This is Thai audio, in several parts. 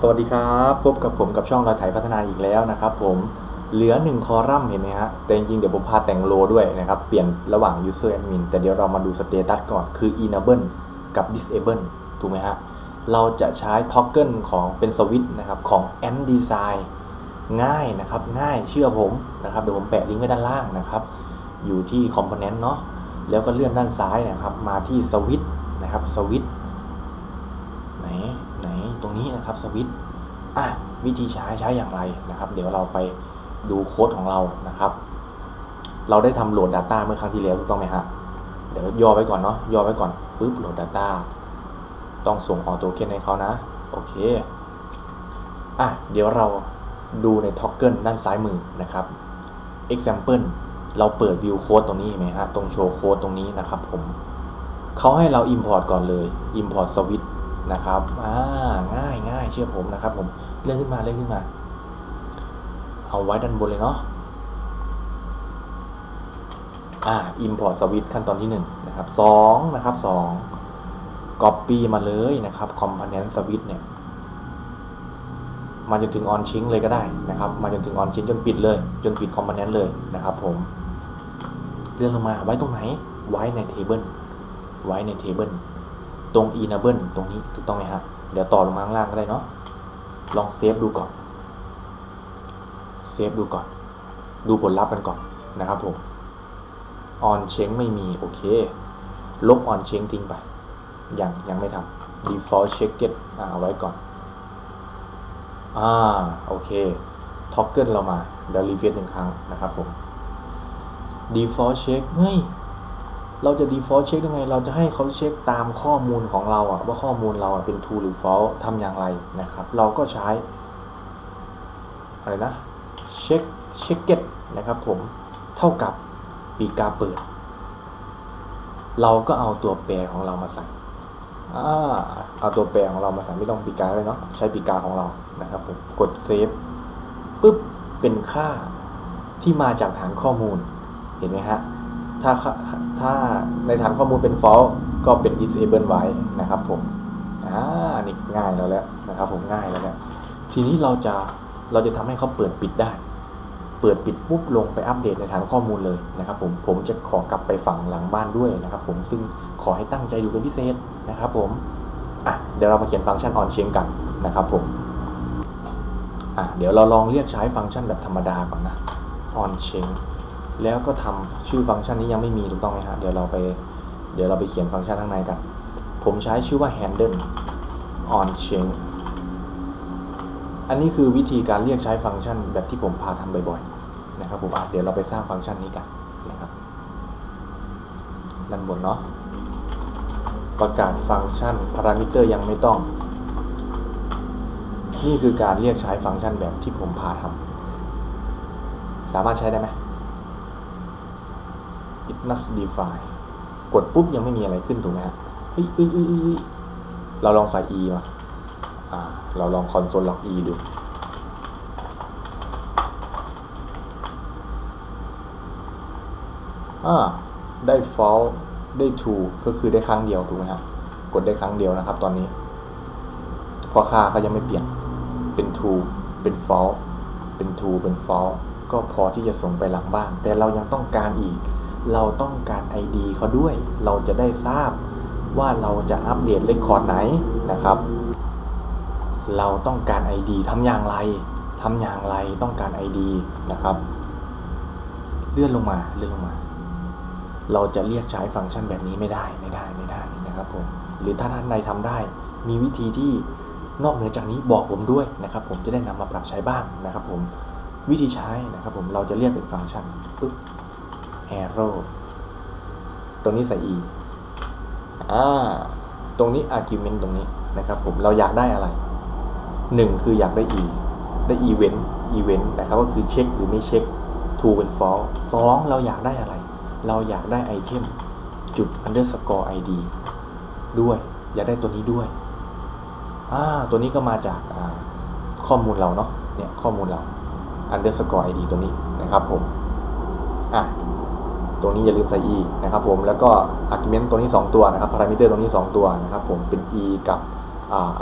สวัสดีครับ พบกับผมกับช่องรอยไถพัฒนาอีกแล้วนะครับผมเหลือ 1 คอลัมน์เห็นไหมฮะ แต่จริงๆ เดี๋ยวผมพาแต่งโลด้วยนะครับ เปลี่ยนระหว่าง user admin แต่เดี๋ยวเรามาดูสเตตัสก่อนคือ enable กับ disable ถูกไหมฮะ เราจะใช้ toggle ของเป็นสวิตช์นะครับ ของ ant design ง่ายนะครับ ง่ายเชื่อผมนะครับ เดี๋ยวผมแปะลิงก์ไว้ด้านล่างนะครับ อยู่ที่ component เนาะแล้วก็เลื่อนด้านซ้ายนะครับ มาที่สวิตช์นะครับสวิตช์ นี้นะครับสวิตอะวิธีใช้ใช้อย่างไรนะครับ เดี๋ยวเราไปดูโค้ดของเรานะครับ เราได้ทำโหลด Data เมื่อครั้งที่แล้วถูกต้องไหมฮะเดี๋ยวย่อไว้ก่อนเนาะย่อไว้ก่อนปึ๊บโหลด Data ต้องส่งออโตเคนให้เขานะ โอเคอะเดี๋ยวเราดูใน Toggle ด้านซ้ายมือนะครับ example เราเปิด view code ตรงนี้เห็นไหมฮะตรงโชว์โค้ดตรงนี้นะครับผมเขาให้เรา import ก่อนเลย import switch นะครับอ่าง่ายง่ายเชื่อผมนะครับผมเลื่อนขึ้นมาเลื่อนขึ้นมา เอาไว้ด้านบนเลยเนาะอ่า import switch ขั้นตอนที่1นะครับ2นะครับ2 copy มาเลยนะครับ component switch เนี่ยมาจนถึง on chain เลยก็ได้นะครับ มาจนถึง on chain จนปิดเลย จนปิด component เลยนะครับผมเลื่อนลงมาไว้ตรงไหนไว้ใน table ไว้ใน table ตรง enable ตรงนี้ถูกต้องไหมฮะเดี๋ยวต่อลงมาข้างล่างก็ได้เนาะลองเซฟดูก่อนเซฟดูก่อน ดูผลลัพธ์กันก่อนนะครับผม on chain ไม่มี โอเค ลบ on chain ทิ้งไป ยัง ยังไม่ทำ default checked อ่าเอาไว้ก่อน อ่า โอเค toggle เรามา เดี๋ยว refresh หนึ่งครั้งนะครับผม default check เฮ้ย เราจะ default เช็คยังไง เราจะให้เขาเช็คตามข้อมูลของเราอะว่าข้อมูลเราเป็น true หรือ false ทำอย่างไรนะครับ เราก็ใช้อะไรนะเช็คเช็คเก็ตนะครับผมเท่ากับปีกาเปิด เราก็เอาตัวแปรของเรามาใส่เอาตัวแปรของเรามาใส่ไม่ต้องปีกาเลยเนาะใช้ปีกาของเรานะครับผมกดเซฟปุ๊บเป็นค่าที่มาจากฐานข้อมูลเห็นไหมฮะ ถ้าถ้าในฐานข้อมูลเป็น false ก็เป็น disable ไว้นะครับผมอ่านี่ง่ายแล้วแหละนะครับผมง่ายแล้วแหละทีนี้เราจะเราจะทำให้เขาเปิดปิดได้ เปิดปิดปุ๊บลงไปอัปเดตในฐานข้อมูลเลยนะครับผมผมจะขอกลับไปฝั่งหลังบ้านด้วยนะครับผมซึ่งขอให้ตั้งใจดูเป็นพิเศษนะครับผมอะเดี๋ยวเรามาเขียนฟังก์ชัน on chain กันนะครับผมอะเดี๋ยวเราลองเรียกใช้ฟังก์ชันแบบธรรมดาก่อนนะ on chain แล้วก็ทำชื่อฟังก์ชันนี้ยังไม่มีถูกต้องไหมฮะเดี๋ยวเราไปเดี๋ยวเราไปเขียนฟังก์ชันข้างในกัน ผมใช้ชื่อว่า handle on chain อันนี้คือวิธีการเรียกใช้ฟังก์ชันแบบที่ผมพาทำบ่อยๆนะครับผมเดี๋ยวเราไปสร้างฟังก์ชันนี้กันนะครับด้านบนเนาะประกาศฟังก์ชันพารามิเตอร์ยังไม่ต้อง นี่คือการเรียกใช้ฟังก์ชันแบบที่ผมพาทำสามารถใช้ได้ไหม it not define กดปุ๊บยังไม่มีอะไรขึ้นถูกไหมฮะเฮ้ยเฮ้ยเฮ้ยเราลองใส่ e มาอ่าเราลองคอนโซลล็อก e ดูอ่าได้ false ได้ true ก็คือได้ครั้งเดียวถูกไหมฮะกดได้ครั้งเดียวนะครับ ตอนนี้เพราะค่าเขายังไม่เปลี่ยนเป็น true เป็น false เป็น true เป็น false ก็พอที่จะส่งไปหลังบ้าน แต่เรายังต้องการอีก เราต้องการ ID เขาด้วย เราจะได้ทราบว่าเราจะอัปเดตเลคคอร์ดไหนนะครับ เราต้องการ ID ทำอย่างไรทำอย่างไรต้องการ ID นะครับ เลื่อนลงมาเลื่อนลงมา เราจะเรียกใช้ฟังก์ชันแบบนี้ไม่ได้ไม่ได้ไม่ได้นะครับผมหรือถ้าท่านใดทำได้ มีวิธีที่นอกเหนือจากนี้บอกผมด้วยนะครับ ผมจะได้นำมาปรับใช้บ้างนะครับ ผมวิธีใช้นะครับ ผมเราจะเรียกเป็นฟังก์ชันปึ๊บ arrow ตรงนี้ใส่ e อ่าตรงนี้ argument ตรงนี้นะครับผมเราอยากได้อะไรหนึ่งคืออยากได้ e ได้ event event นะครับก็คือเช็คหรือไม่เช็ค true เป็น false สองเราอยากได้อะไร เราอยากได้ไอเทมจุด underscore id ด้วย อยากได้ตัวนี้ด้วยอ่าตัวนี้ก็มาจากข้อมูลเราเนาะเนี่ยข้อมูลเรา underscore id ตัวนี้นะครับผมอะ ตัวนี้อย่าลืมใส่ e นะครับผมแล้วก็ argument ตัวนี้ 2 ตัวนะครับ parameter ตัวนี้ 2 ตัวนะครับผมเป็น e กับ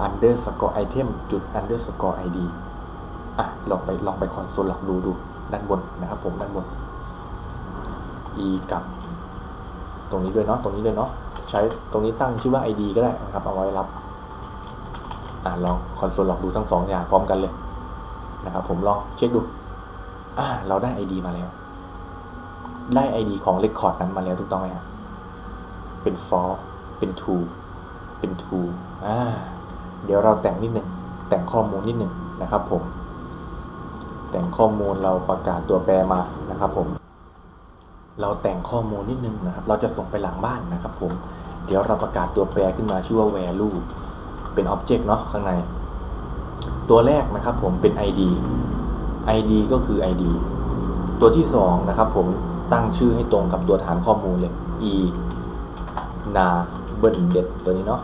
underscore item จุด underscore id อะลองไปลองไปคอนโซลหลอกดูดูด้านบนนะครับผมด้านบน e กับ ตรงนี้ด้วยเนาะตรงนี้ด้วยเนาะใช้ตรงนี้ตั้งชื่อว่า id ก็ได้นะครับเอาไว้รับอ่าลองคอนโซลหลอกดูทั้งสองอย่างพร้อมกันเลยนะครับผมลองเช็คดูอ่าเราได้ id มาแล้ว ได้ id ของ record นั้นมาแล้วถูกต้องไหมครับเป็น for เป็น to เป็น to อ่าเดี๋ยวเราแต่งนิดหนึ่งแต่งข้อมูลนิดหนึ่งนะครับผม แต่งข้อมูลเราประกาศตัวแปรมานะครับผม เราแต่งข้อมูลนิดนึงนะครับ เราจะส่งไปหลังบ้านนะครับผม เดี๋ยวเราประกาศตัวแปรขึ้นมาชื่อว่า value เป็น object เนาะข้างใน ตัวแรกนะครับผมเป็น id id ก็คือ id ตัวที่สองนะครับผม ตั้งชื่อให้ตรงกับตัวฐานข้อมูลเลย e na b e n d e t ตัวนี้เนาะ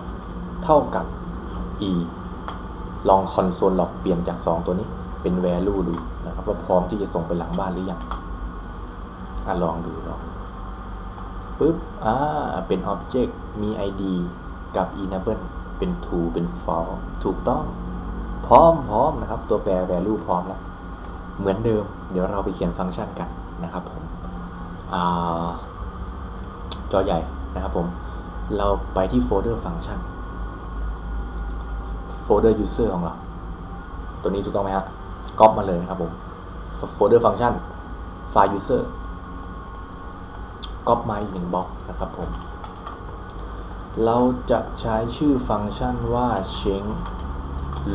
เท่ากับ e ลองคอนโซลล็อกเปลี่ยนจาก 2 ตัวนี้เป็น value ดูนะครับว่าพร้อมที่จะส่งไปหลังบ้านหรือยังอะลองดูเนาะปึ๊บอ่าเป็น object มี id กับ enable เป็น true เป็น false ถูกต้อง พร้อมพร้อมนะครับ ตัวแปร value พร้อมแล้ว เหมือนเดิม เดี๋ยวเราไปเขียนฟังก์ชันกันนะครับผม จอใหญ่นะครับผมเราไปที่โฟลเดอร์ฟังก์ชันโฟลเดอร์ user ของเรา ตัวนี้ถูกต้องไหมฮะก๊อปมาเลยนะครับผมโฟลเดอร์ฟังก์ชันไฟล์ user ก๊อปมาอีกหนึ่งบล็อกนะครับผมเราจะใช้ชื่อฟังก์ชันว่า change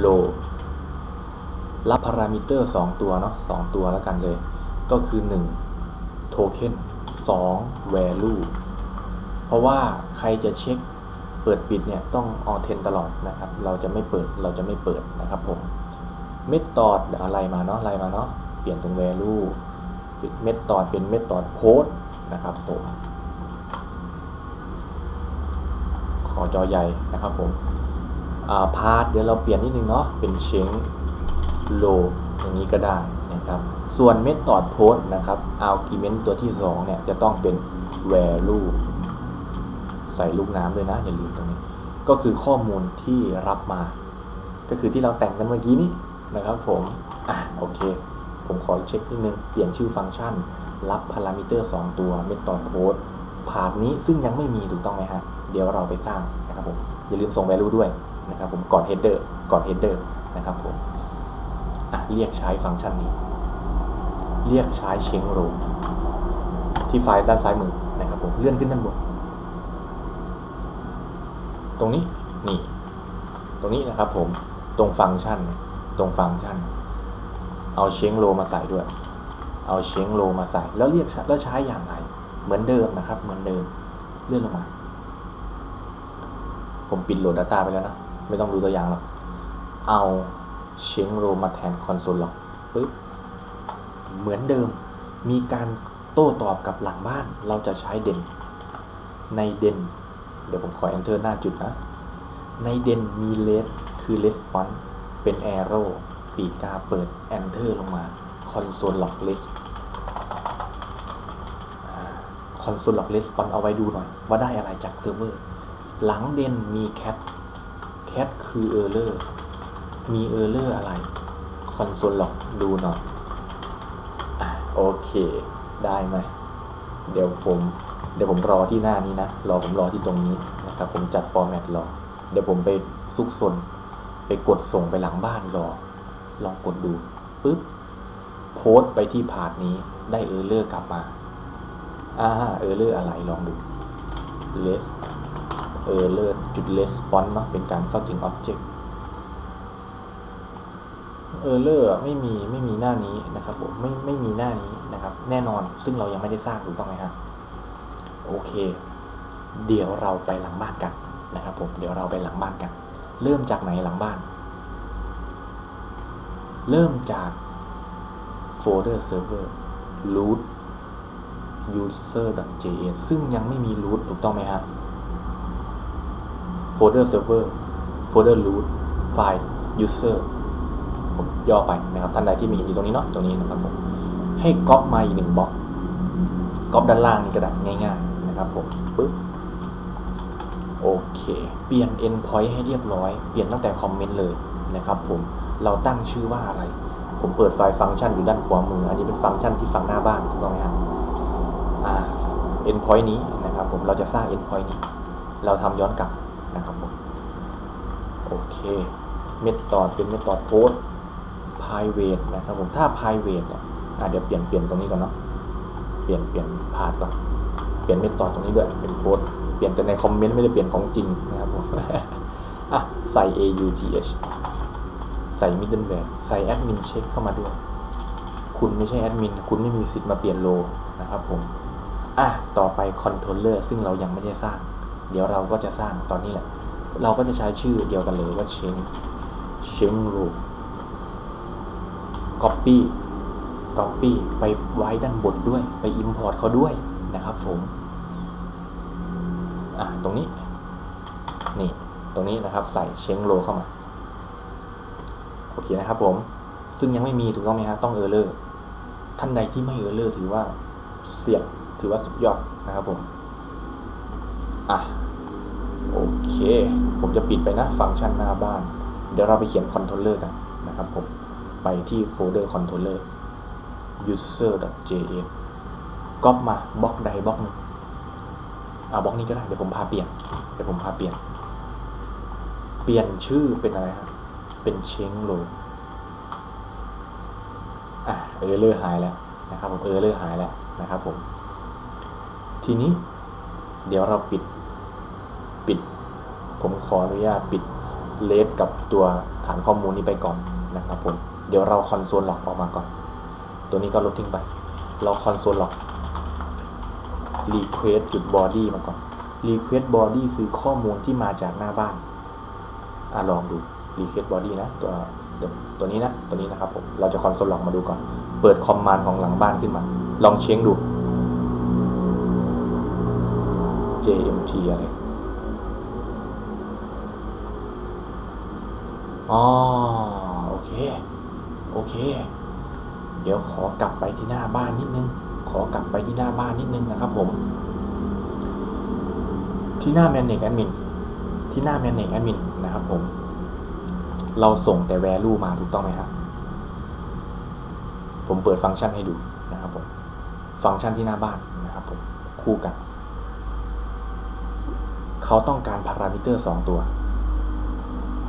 low รับพารามิเตอร์ 2 ตัวเนาะ2ตัวแล้วกันเลย ก็คือ 1 token 2 value เพราะว่าใครจะเช็คเปิดปิดเนี่ยต้องออเทนตลอดนะครับ เราจะไม่เปิดเราจะไม่เปิดนะครับผมเมธอดอะไรมาเนาะอะไรมาเนาะเปลี่ยนตรง value เมธอดเป็นเมธอดโพสนะครับผมขอจอใหญ่นะครับผมพาร์ทเดี๋ยวเราเปลี่ยนนิดนึงเนาะเป็นเชงโลอย่างนี้ก็ได้ นะครับ ส่วนเมธอดโพสนะครับ argument ตัวที่ 2 เนี่ย จะต้องเป็น value ใส่ลูกน้ำด้วยนะ อย่าลืมตรงนี้ ก็คือข้อมูลที่รับมา ก็คือที่เราแต่งกันเมื่อกี้นี้นะครับผม อะ โอเค ผมขอเช็คนิดนึง เปลี่ยนชื่อฟังก์ชัน รับพารามิเตอร์ 2 ตัว method code พาร์ทนี้ซึ่งยังไม่มีถูกต้องไหมฮะ เดี๋ยวเราไปสร้างนะครับผม อย่าลืมส่ง value ด้วยนะครับผมก่อน header ก่อน header นะครับผมอะเรียกใช้ฟังก์ชันนี้ เรียกใช้ change row ที่ไฟล์ด้านซ้ายมือนะครับผมเลื่อนขึ้นด้านบน ตรงนี้นี่ ตรงนี้นะครับผมตรงฟังก์ชัน ตรงฟังก์ชัน เอาเชงโลมาใส่ด้วย เอาเชงโลมาใส่แล้วเรียกแล้วใช้อย่างไร เหมือนเดิมนะครับ เหมือนเดิมเลื่อนลงมา ผมปิดโหลด Data ไปแล้วนะ ไม่ต้องดูตัวอย่างหรอกเอาเชงโลมาแทนคอนโซลล็อกปึ๊บ เหมือนเดิม มีการโต้ตอบกับหลังบ้าน เราจะใช้เด่น ในเด่น เดี๋ยวผมขอ enter หน้าจุดนะ ในเด่นมี red คือ response เป็น arrow ปีกกาเปิด enter ลงมา console log list console log response เอาไว้ดูหน่อย ว่าได้อะไรจากเซิร์ฟเวอร์ หลังเด่นมี cat cat คือ error มี error อะไร console log ดูหน่อย โอเค ได้ไหมเดี๋ยวผม เดี๋ยวผมรอที่หน้านี้นะ รอผมรอที่ตรงนี้นะครับ ผมจัดฟอร์แมตรอ เดี๋ยวผมไปซุกซนไปกดส่งไปหลังบ้านรอ ลองกดดูปึ๊บโพสต์ไปที่พาร์ทนี้ได้เออร์เลอร์กลับมาอ่าเออร์เลอร์อะไรลองดู less เออร์เลอร์จุด response เนาะเป็นการเข้าถึง object เออร์เลอร์ไม่มีไม่มีหน้านี้นะครับผมไม่ไม่มีหน้านี้นะครับ แน่นอนซึ่งเรายังไม่ได้สร้างถูกต้องไหมครับโอเค เดี๋ยวเราไปหลังบ้านกันนะครับผมเดี๋ยวเราไปหลังบ้านกัน เริ่มจากไหนหลังบ้าน เริ่มจากโฟลเดอร์เซิร์ฟเวอร์ root user.js ซึ่งยังไม่มี root ถูกต้องไหมครับโฟลเดอร์เซิร์ฟเวอร์โฟลเดอร์ root ไฟล์ user ย่อไปนะครับท่านใดที่มีอยู่ตรงนี้เนาะตรงนี้นะครับผมให้ก๊อปมาอีกหนึ่งบล็อกก๊อปด้านล่างนี่ก็ได้ง่ายๆนะครับผมปึ๊บโอเค เปลี่ยน endpoint ให้เรียบร้อย เปลี่ยนตั้งแต่คอมเมนต์เลยนะครับผม เราตั้งชื่อว่าอะไร ผมเปิดไฟล์ฟังก์ชันอยู่ด้านขวามือ อันนี้เป็นฟังก์ชันที่ฟังหน้าบ้านถูกต้องไหมครับอ่า endpoint นี้นะครับผม เราจะสร้าง endpoint นี้ เราทำย้อนกลับนะครับผม โอเค method เป็น method post private นะครับผมถ้า private เนี่ยเดี๋ยวเปลี่ยนเปลี่ยนตรงนี้ก่อนเนาะเปลี่ยนเปลี่ยนพาดก่อนเปลี่ยน method ตรงนี้ด้วยเป็นโพสเปลี่ยนแต่ในคอมเมนต์ไม่ได้เปลี่ยนของจริงนะครับผมอะใส่ auth ใส่ middleware ใส่ admin check เข้ามาด้วย คุณไม่ใช่แอดมินคุณไม่มีสิทธิ์มาเปลี่ยนโลนะครับผมอะต่อไป controller ซึ่งเรายังไม่ได้สร้าง เดี๋ยวเราก็จะสร้างตอนนี้แหละ เราก็จะใช้ชื่อเดียวกันเลยว่า change change rule copy copy ไปไว้ด้านบนด้วย ไป import เขาด้วยนะครับผม อะ ตรงนี้ นี่ ตรงนี้นะครับ ใส่เชงโลเข้ามา โอเคนะครับผม ซึ่งยังไม่มีถูกต้องไหมฮะ ต้องเออร์เลอร์ ท่านใดที่ไม่เออร์เลอร์ถือว่าเสี่ยง ถือว่าสุดยอดนะครับผม อะ โอเค ผมจะปิดไปนะ ฟังก์ชันหน้าบ้าน เดี๋ยวเราไปเขียนคอนโทรลเลอร์กันนะครับผม ไปที่โฟลเดอร์คอนโทรลเลอร์ user.js ก๊อปมาบล็อกใดบล็อกหนึ่งอ่าบล็อกนี้ก็ได้ เดี๋ยวผมพาเปลี่ยน เดี๋ยวผมพาเปลี่ยน เปลี่ยนชื่อเป็นอะไรครับ เป็นเชงโลอะเออเลอร์หายแล้วนะครับผมเออเลอร์หายแล้วนะครับผม ทีนี้ เดี๋ยวเราปิด ปิด ผมขออนุญาตปิดเลสกับตัวฐานข้อมูลนี้ไปก่อนนะครับผม เดี๋ยวเราคอนโซลล็อกออกมาก่อน ตัวนี้ก็ลบทิ้งไป เราคอนโซลล็อก request จุด body มาก่อน request body คือข้อมูลที่มาจากหน้าบ้าน อะลองดู request body นะ ตัวตัวตัวนี้นะ ตัวนี้นะครับผม เราจะคอนโซลล็อกมาดูก่อน เปิดคอมมานด์ของหลังบ้านขึ้นมา ลองเช็คดู jmt อะไรอ๋อโอเค โอเค เดี๋ยวขอกลับไปที่หน้าบ้านนิดนึง ขอกลับไปที่หน้าบ้านนิดนึงนะครับผม ที่หน้า manage admin ที่หน้า manage admin นนะครับผม เราส่งแต่ value มาถูกต้องไหมครับผมเปิดฟังก์ชันให้ดูนะครับผม ฟังก์ชันที่หน้าบ้านนะครับผม คู่กัน เขาต้องการพารามิเตอร์สองตัว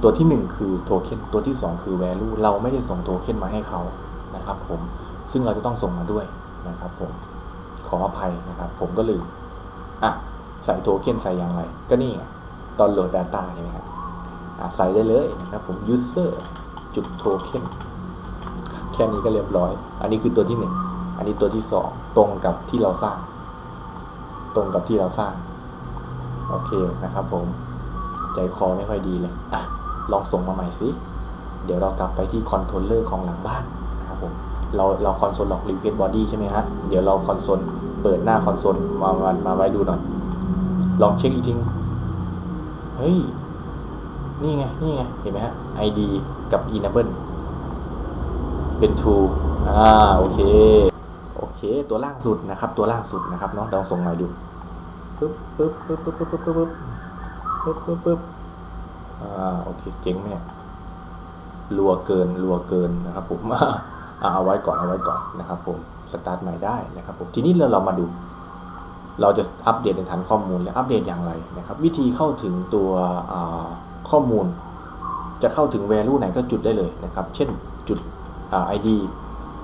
ตัวที่หนึ่งคือโทเค็นตัวที่สองคือ value เราไม่ได้ส่งโทเค็นมาให้เขานะครับผมซึ่งเราจะต้องส่งมาด้วยนะครับผมขออภัยนะครับ ผมก็ลืมอะใส่โทเค็นใส่อย่างไร ก็นี่ไงตอนโหลด Data ใช่ไหมครับอะใส่ได้เลยนะครับผม user จุดโทเค็นแค่นี้ก็เรียบร้อย อันนี้คือตัวที่หนึ่งอันนี้ตัวที่สองตรงกับที่เราสร้าง ตรงกับที่เราสร้าง โอเคนะครับผม ใจคอไม่ค่อยดีเลยอะ ลองส่งมาใหม่สิ เดี๋ยวเรากลับไปที่คอนโทรลเลอร์ของหลังบ้านนะครับผมเราเราคอนโซลล็อก request body ใช่ไหมฮะ เดี๋ยวเราคอนโซลเปิดหน้าคอนโซลมามามาไว้ดูหน่อย ลองเช็คอีกทีเฮ้ย นี่ไง นี่ไง เห็นไหมฮะ ID กับ enable เป็น true อ่า โอเค โอเค ตัวล่างสุดนะครับ ตัวล่างสุดนะครับเนาะลองส่งมาดูเบปึ๊บปึ๊บปึ๊บปึ๊บปึ๊บปึ๊บปึ๊บปึ๊บปึ๊บ อ่าโอเคเจ๋งไหมเนี่ยรัวเกินรัวเกินนะครับผมเอาไว้ก่อนเอาไว้ก่อนนะครับผมสตาร์ทใหม่ได้นะครับผมทีนี้เราเรามาดู เราจะอัปเดตในฐานข้อมูลและอัปเดตอย่างไรนะครับ วิธีเข้าถึงตัวข้อมูล จะเข้าถึง value ไหนก็จุดได้เลยนะครับ เช่นจุด ID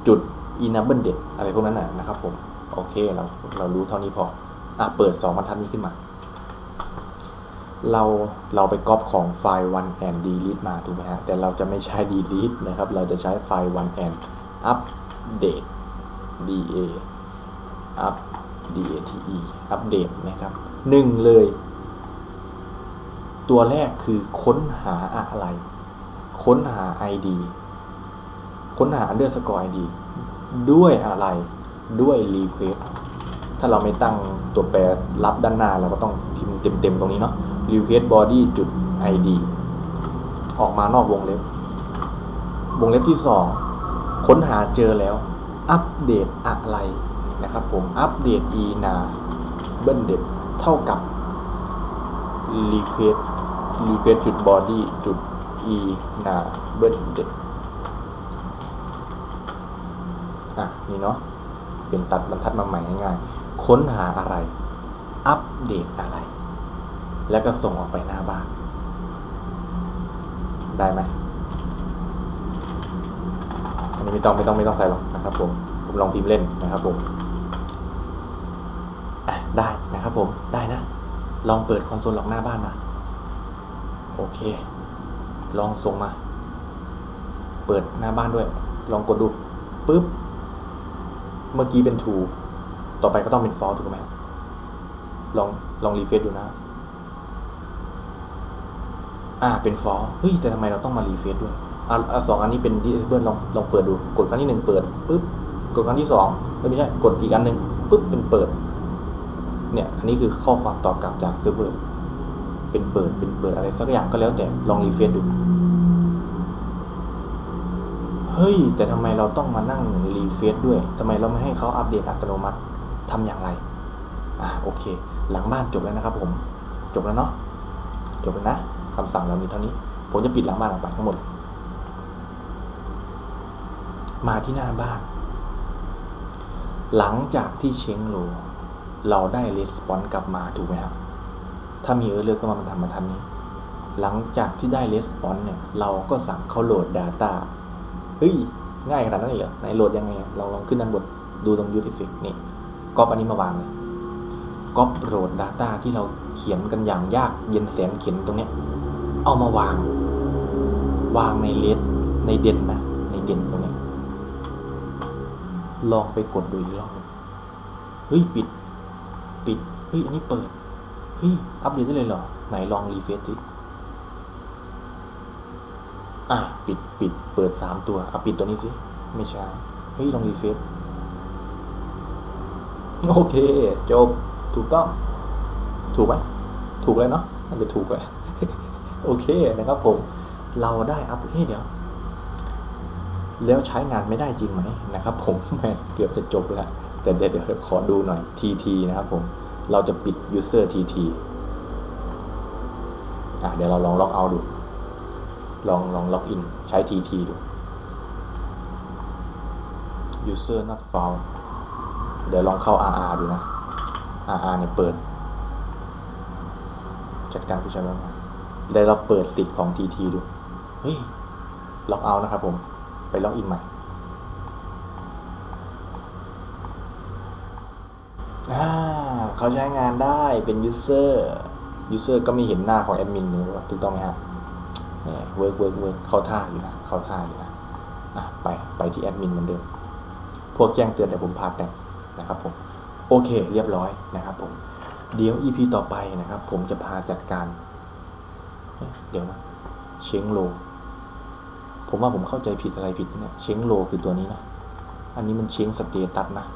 จุด enable date อะไรพวกนั้นนะครับผมโอเคเราเรารู้เท่านี้พออะเปิด 2 บรรทัดนี้ขึ้นมา เราเราไปก๊อปของไฟล์ one and delete มาถูกไหมฮะ แต่เราจะไม่ใช้ delete นะครับ เราจะใช้ไฟล์ one and update da up date update นะครับหนึ่งเลย ตัวแรกคือค้นหาอะไร ค้นหา ID ค้นหา underscore ID ด้วยอะไร ด้วย request ถ้าเราไม่ตั้งตัวแปรรับด้านหน้าเราก็ต้องพิมพ์เต็มๆตรงนี้เนาะ request body จุด id ออกมานอกวงเล็บ วงเล็บที่ 2 ค้นหาเจอแล้ว อัปเดตอะไรนะครับผม อัปเดต e นาเบิ้ลเด็เท่ากับ request request จุด body จุด e หนาเบิ้ลเด็ดอะ นี่เนาะ เป็นตัดบรรทัดมาใหม่ง่ายๆ ค้นหาอะไร อัปเดตอะไร แล้วก็ส่งออกไปหน้าบ้าน ได้ไหมอันนี้ไม่ต้องไม่ต้องไม่ต้องใส่หรอกนะครับผมผมลองพิมพ์เล่นนะครับผมได้นะครับผมได้นะ ลองเปิดคอนโซลล็อกหน้าบ้านมาโอเค ลองส่งมา เปิดหน้าบ้านด้วย ลองกดดูปุ๊บ เมื่อกี้เป็น t r u ต่อไปก็ต้องเป็น false ถูกไหมลองลองรีเฟซดูนะ อ่า เป็น false เฮ้ย แต่ทำไมเราต้องมารีเฟซด้วย อะอะสองอันนี้เป็น disable ลองลองเปิดดู กดครั้งที่หนึ่งเปิดปุ๊บ กดครั้งที่สองไม่ใช่ กดอีกอันหนึ่งปุ๊บ เป็นเปิด เนี่ย อันนี้คือข้อความตอบกลับจากเซิร์ฟเวอร์ เป็นเปิด เป็นเปิดอะไรสักอย่างก็แล้วแต่ ลองรีเฟซดู เฮ้ย แต่ทำไมเราต้องมานั่งรีเฟซด้วยทำไมเราไม่ให้เขาอัปเดตอัตโนมัติทำอย่างไร อะโอเค หลังบ้านจบแล้วนะครับผม จบแล้วเนาะ จบแล้วนะ คำสั่งเรามีเท่านี้ ผมจะปิดหลังบ้านออกไปทั้งหมด มาที่หน้าบ้าน หลังจากที่เช็งโล เราได้รีสปอนส์กลับมาถูกไหมครับถ้ามีเออเลอร์ก็มามันทำมาทันนี้ หลังจากที่ได้รีสปอนส์เนี่ย เราก็สั่งเขาโหลด Data เฮ้ย ง่ายขนาดนั้นเลยเหรอไหนโหลดยังไงอะลองลองขึ้นด้านบนดูตรง Use Effect นี่ก๊อปอันนี้มาวางเลยก๊อปโหลด Data ที่เราเขียนกันอย่างยากเย็นแสนเขียนตรงเนี้ย เอามาวาง วางในเลสในเด่นนะในเด่นตรงนี้ลองไปกดดูอีกรอบเฮ้ยปิด ปิดเฮ้ยอันนี้เปิดเฮ้ยอัปเดตได้เลยเหรอ ไหนลองรีเฟซดิอะปิดปิดเปิดสามตัวอะปิดตัวนี้สิไม่ใช่เฮ้ยลองรีเฟซโอเคจบถูกต้อง ถูกไหมถูกเลยเนาะมันจะถูกเลย โอเคนะครับผมเราได้อัปเฮ้เดี๋ยวแล้วใช้งานไม่ได้จริงไหมนะครับ ผมเกือบจะจบแล้วแต่เดี๋ยวขอดูหน่อย TT นะครับผมเราจะปิด user TT อะเดี๋ยวเราลองล็อกเอาดู ลองลองล็อกอินใช้ TT ดู user not found เดี๋ยวลองเข้า RR ดูนะ RR เนี่ยเปิด จัดการผู้ใช้งาน เดี๋ยวเราเปิดสิทธิ์ของ TT ดู เฮ้ย ล็อกเอานะครับผม ไปล็อกอินใหม่อาเขาใช้งานได้เป็น user user ก็ไม่เห็นหน้าของแอดมินนี่ถูกต้องไหมฮะเนี่ยเวิร์กเวิร์กเวิร์กเข้าท่าอยู่นะ เข้าท่าอยู่นะอะไป ไปที่แอดมินเหมือนเดิม พวกแจ้งเตือนแต่ผมพาแต่งนะครับผม โอเค เรียบร้อยนะครับผม เดี๋ยว EP ต่อไปนะครับ ผมจะพาจัดการ เดี๋ยวนะเชงโล ผมว่าผมเข้าใจผิดอะไรผิดเนี่ยเชงโลคือตัวนี้นะ อันนี้มันเชงสเตตัสนะ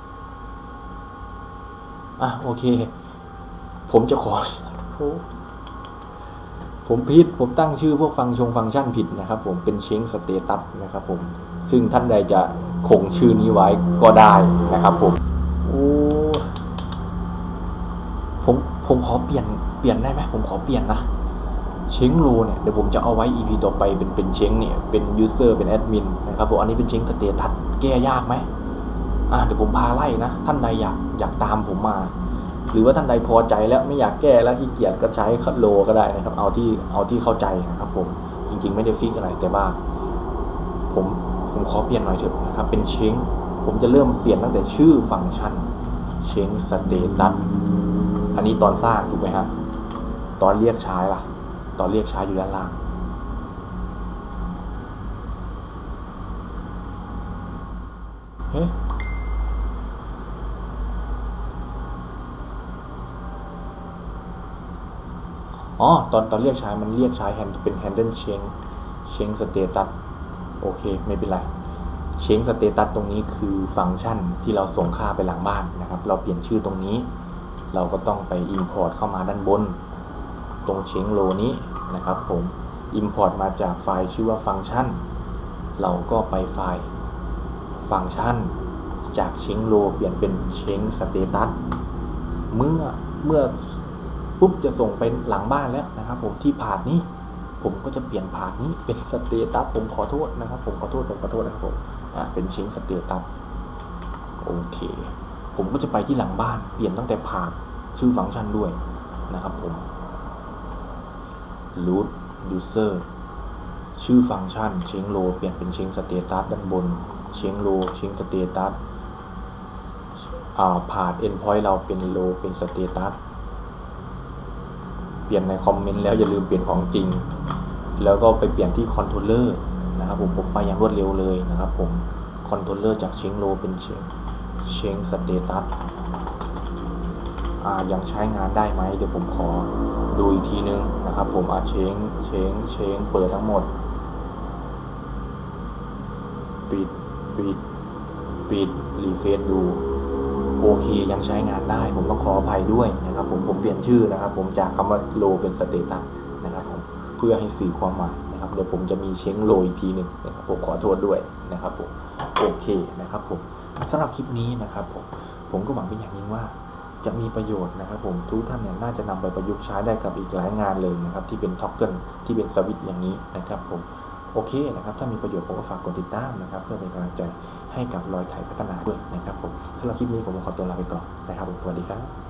อะโอเค ผมจะขอผมผิด ผมตั้งชื่อพวกฟังชงฟังก์ชันผิดนะครับ ผมเป็นเชงสเตตัสนะครับผม ซึ่งท่านใดจะคงชื่อนี้ไว้ก็ได้นะครับผมโอ้ผมผมขอเปลี่ยนเปลี่ยนได้ไหมผมขอเปลี่ยนนะ เชงโลเนี่ยเดี๋ยวผมจะเอาไว้ EP ต่อไปเป็นเป็นเชงเนี่ยเป็นยูเซอร์เป็นแอดมินนะครับผมอันนี้เป็นเชงสเตตัสแก้ยากไหมอ่าเดี๋ยวผมพาไล่นะ ท่านใดอยากอยากตามผมมา หรือว่าท่านใดพอใจแล้วไม่อยากแก้แล้วขี้เกียจก็ใช้คันโลก็ได้นะครับ เอาที่เอาที่เข้าใจนะครับผมจริง ๆ ไม่ได้ฟิกอะไรแต่ว่า ผมผมขอเปลี่ยนหน่อยเถอะนะครับเป็นเชงผมจะเริ่มเปลี่ยนตั้งแต่ชื่อฟังก์ชันเชงสเตตัสอันนี้ตอนสร้างถูกไหมฮะตอนเรียกใช้ล่ะ ตอนเรียกใช้อยู่ด้านล่าง เฮ้อ๋อ ตอนตอนเรียกใช้มันเรียกใช้แฮนเป็น handle change change status โอเค ไม่เป็นไร change status ตรงนี้คือฟังก์ชันที่เราส่งค่าไปหลังบ้านนะครับ เราเปลี่ยนชื่อตรงนี้ เราก็ต้องไป import เข้ามาด้านบน ตรง change row นี้นะครับผม import มาจากไฟล์ชื่อว่าฟังก์ชัน เราก็ไปไฟล์ฟังก์ชัน จาก change row เปลี่ยนเป็น change status เมื่อเมื่อปุ๊บจะส่งไปหลังบ้านแล้วนะครับผมที่พาดนี้ ผมก็จะเปลี่ยนพาดนี้เป็นสเตตัสผมขอโทษนะครับ ผมขอโทษผมขอโทษนะครับผมอ่าเป็นเชงสเตตัสโอเค ผมก็จะไปที่หลังบ้านเปลี่ยนตั้งแต่พาดชื่อฟังก์ชันด้วยนะครับผม root user ชื่อฟังก์ชันเชงโลเปลี่ยนเป็นเชงสเตตัสด้านบนเชงโลเชงสเตตัสอ่าผ่าน endpoint เราเป็นโลเป็นสเตตัสเปลี่ยนในคอมเมนต์แล้วอย่าลืมเปลี่ยนของจริง แล้วก็ไปเปลี่ยนที่คอนโทรลเลอร์นะครับผมผมไปอย่างรวดเร็วเลยนะครับผมคอนโทรลเลอร์จากเชงโลเป็นเชงเชงสเตตัส ยังใช้งานได้ไหมเดี๋ยวผมขอดูอีกทีนึงนะครับผมอาเช้งเช้งเช้งเปิดทั้งหมด ปิดปิดปิดรีเฟซดูโอเคยังใช้งานได้ ผมต้องขออภัยด้วยนะครับผมผมเปลี่ยนชื่อนะครับ ผมจากคำว่าโลเป็นสเตตัสนะครับผมเพื่อให้สื่อความหมายนะครับเดี๋ยวผมจะมีเช้งโลอีกทีหนึ่งนะครับผมขอโทษด้วยนะครับผมโอเคนะครับผมสำหรับคลิปนี้นะครับผมผมก็หวังเป็นอย่างยิ่งว่า จะมีประโยชน์นะครับผมทุกท่านเนี่ยน่าจะนำไปประยุกต์ใช้ได้กับอีกหลายงานเลยนะครับที่เป็นท็อกเกิลที่เป็นสวิตอย่างนี้นะครับผมโอเคนะครับถ้ามีประโยชน์ผมก็ฝากกดติดตามนะครับเพื่อเป็นกำลังใจให้กับรอยไถพัฒนาด้วยนะครับผมสำหรับคลิปนี้ผมขอตัวลาไปก่อนนะครับผมสวัสดีครับ